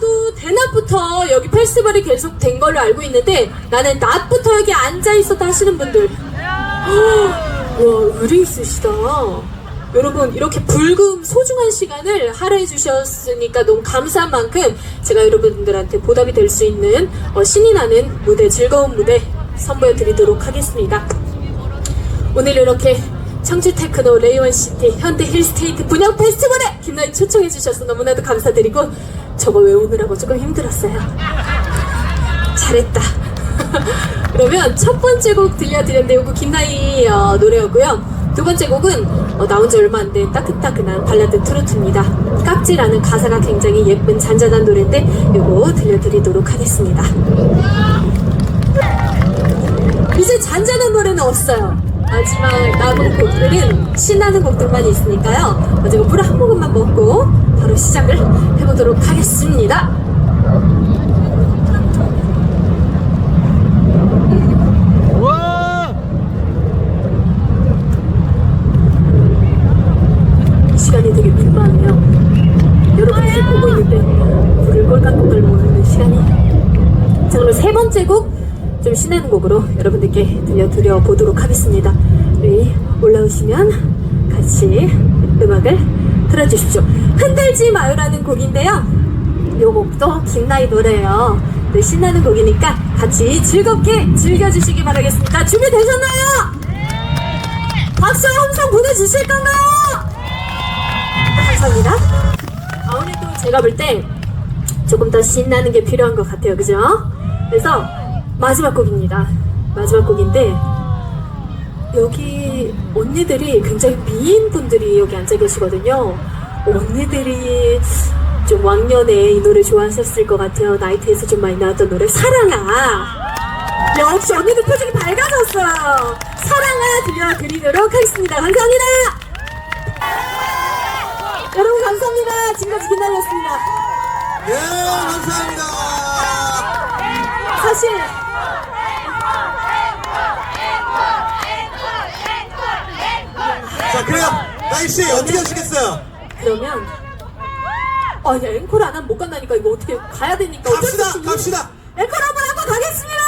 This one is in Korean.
밤부터 여기 페스티벌이 계속 된 걸로 알고 있는데 나는 낮부터 여기 앉아 있었다 하시는 분들. 와 의리 있으시다. 여러분 이렇게 불금 소중한 시간을 할애해 주셨으니까 너무 감사한 만큼 제가 여러분들한테 보답이 될 수 있는 어, 신이 나는 무대 즐거운 무대 선보여 드리도록 하겠습니다. 오늘 이렇게 청주 테크노 레이원시티 현대 힐스테이트 분양 페스티벌에 김나희 초청해 주셔서 너무나도 감사드리고 저거 외우느라고 조금 힘들었어요. 잘했다. 그러면 첫 번째 곡 들려드렸는데 이거 김나희 어, 노래였고요. 두 번째 곡은 어, 나온 지 얼마 안 된 따끈따끈한 발라드 트로트입니다. 깍지라는 가사가 굉장히 예쁜 잔잔한 노래인데 이거 들려드리도록 하겠습니다. 이제 잔잔한 노래는 없어요. 마지막 남은 곡들은 신나는 곡들만 있으니까요. 먼저 물한 모금만 먹고 바로 시작을 해보도록 하겠습니다. 와! 이 시간이 되게 민망해요. 여러분들이 보고 있는데 물을 꼴깍꼴깍 먹는 시간이. 자, 그럼 세 번째 곡 좀 신나는 곡으로 여러분들께 들려드려 보도록 하겠습니다. 우리 올라오시면 같이 음악을 들어주십시오. 흔들지 마요라는 곡인데요. 이 곡도 김나희 노래예요. 네, 신나는 곡이니까 같이 즐겁게 즐겨주시기 바라겠습니다. 준비되셨나요? 박수 함성 보내주실 건가요? 감사합니다. 아무래도 제가 볼 때 조금 더 신나는 게 필요한 것 같아요. 그죠? 그래서 마지막 곡입니다. 마지막 곡인데 여기 언니들이 굉장히 미인분들이 여기 앉아 계시거든요. 언니들이 좀 왕년에 이 노래 좋아하셨을 것 같아요. 나이트에서 좀 많이 나왔던 노래 사랑아. 역시 언니들 표정이 밝아졌어요. 사랑아 들려드리도록 하겠습니다. 감사합니다. 여러분 감사합니다. 지금까지 기다렸습니다. 예, 감사합니다. 사실 자, 그래요. 나이씨, 어떻게 하시겠어요? 그러면 아니 앵콜 안 하면 못 간다니까 이거 어떻게 가야 되니까 어쩔 수 갑시다, 없이 갑시다. 앵콜 한번 한번 가겠습니다.